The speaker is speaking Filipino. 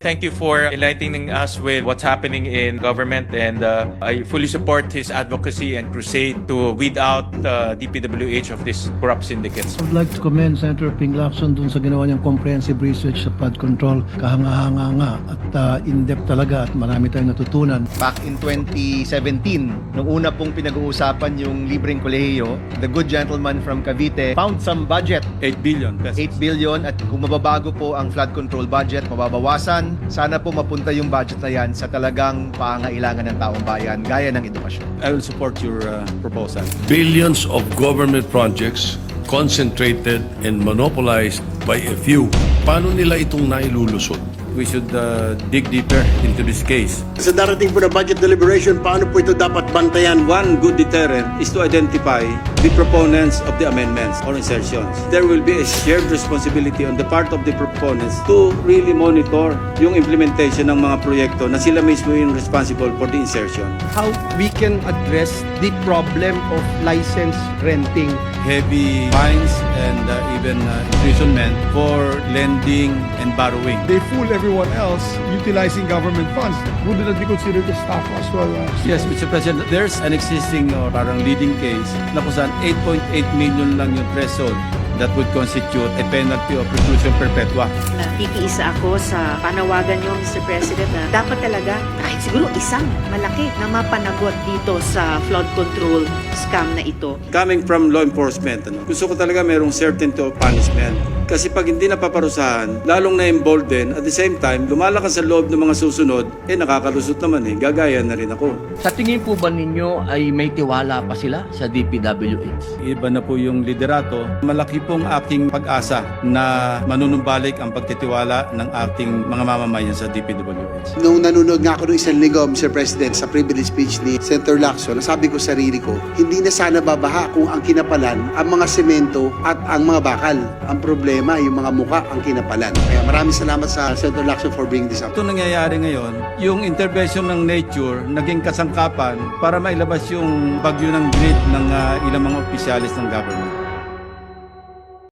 Thank you for enlightening us with what's happening in government and uh, I fully support his advocacy and crusade to weed out uh, DPWH of these corrupt syndicates. I would like to commend Senator Ping Lacson dun sa ginawa niyang comprehensive research sa flood control. Kahanga-hanga nga at uh, in-depth talaga at marami tayong natutunan. Back in 2017, nung una pong pinag-uusapan yung libreng kolehiyo, the good gentleman from Cavite found some budget, 8 billion pesos. 8 billion at kung mababago po ang flood control budget, mababawasan, sana po mapunta yung budget na yan sa talagang pangailangan ng taong bayan, gaya ng edukasyon. I will support your uh, proposal. billions of government projects concentrated and monopolized by a few. Paano nila itong nailulusot? We should uh, dig deeper into this case. Sa darating po na budget deliberation, paano po ito dapat bantayan? One good deterrent is to identify the proponents of the amendments or insertions. There will be a shared responsibility on the part of the proponents to really monitor yung implementation ng mga proyekto na sila mismo yung responsible for the insertion. how we can address the problem of license renting. Heavy fines and uh, even uh, imprisonment for lending and borrowing. they fool everyone else utilizing government funds. Wouldn't that be considered a staff as well? Uh, Yes, Mr. President, there's an existing or parang leading case na kung saan 8.8 million lang yung threshold that would constitute a penalty of reclusion perpetua. Nakikiisa ako sa panawagan niyo, Mr. President, na dapat talaga kahit siguro isang malaki na mapanagot dito sa flood control scam na ito. Coming from law enforcement, ano, gusto ko talaga merong certainty of punishment. Kasi pag hindi napaparusahan, lalong na-embolden, at the same time, lumalakas sa loob ng mga susunod, eh nakakalusot naman eh, gagaya na rin ako. Sa tingin po ba ninyo ay may tiwala pa sila sa DPWH? Iba na po yung liderato. Malaki pong aking pag-asa na manunumbalik ang pagtitiwala ng ating mga mamamayan sa DPWH. Nung nanonood nga ako ng isang linggo, Mr. President, sa privilege speech ni Senator Lacson, nasabi ko sa sarili ko, hindi na sana babaha kung ang kinapalan ang mga semento at ang mga bakal. Ang problema, yung mga muka ang kinapalan. Kaya maraming salamat sa Senator Lacson for bringing this up. Ito nangyayari ngayon, yung intervention ng nature naging kasangkapan para mailabas yung bagyo ng grid ng ah, ilang mga opisyalis ng government.